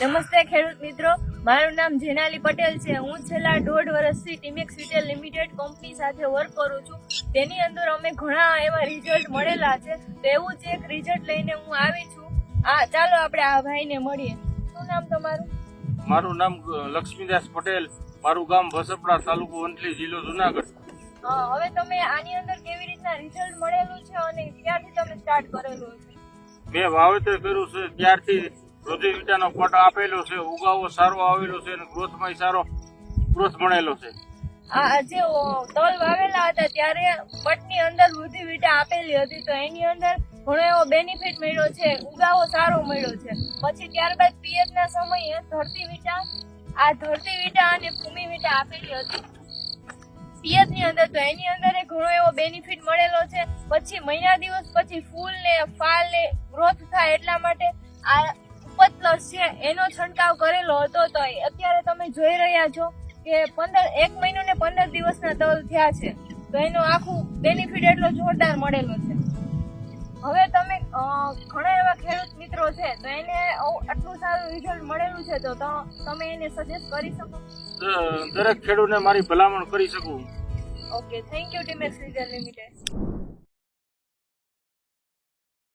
નમસ્તે ખેડૂત મિત્રો. મારું નામ જેનાલી પટેલ છે. હું છેલ્લા દોઢ વર્ષથી ટીમેક્સ રિટેલ લિમિટેડ કંપની સાથે વર્ક કરું છું. તેની અંદર અમે ઘણા એવા રિઝલ્ટ મળેલા છે. તો એવું જ એક રિઝલ્ટ લઈને હું આવી છું. આ ચાલો આપણે આ ભાઈને મળીએ. શું નામ તમારું? મારું નામ લક્ષ્મીદાસ પટેલ. મારું ગામ ભસપડા તાલુકો વંથલી જિલ્લો જુનાગઢ. હવે તમે આની અંદર કેવી રીતના રિઝલ્ટ મળેલું છે અને ક્યારથી તમે સ્ટાર્ટ કરેલું છે? મેં વાવેતર કર્યું છે ત્યારથી રોજીવિટાનો પટ આપેલો છે, ઉગાવો સારો આવેલો છે અને ગ્રોથમાં સારો ગ્રોથ મળેલો છે. આ જે તલ વાવેલા હતા ત્યારે પટની અંદર વૃદ્ધિ વીટા આપેલી હતી, તો એની અંદર ઘણો એવો બેનિફિટ મળ્યો છે, ઉગાવો સારો મળ્યો છે. પછી ત્યારબાદ પિયતના સમયે ધરતી વિટા આ ધરતી વિટા અને ભૂમિ વિટા આપેલી હતી. પિયતની અંદર તો એની અંદર ઘણો એવો બેનિફિટ મળેલો છે. પછી મહિના દિવસ પછી ફૂલ ને ફાલ ને ગ્રોથ થાય એટલા માટે આ પ્લસ છે એનો છંટકાવ કરેલો હતો તો અત્યારે તમે જોઈ રહ્યા છો કે પંદર એક મહિનો ને પંદર દિવસના તલ થયા છે. તો એનો આખું બેનિફિટ એટલો જોરદાર મળેલો છે. હવે તમે ઘણા એવા ખેડૂત મિત્રો છે તો એને આટલું સારું રિઝલ્ટ મળેલું છે તો તમે એને સજેસ્ટ કરી શકો? દરેક ખેડૂતને મારી ભલામણ કરી શકું. Okay thank you Timex limited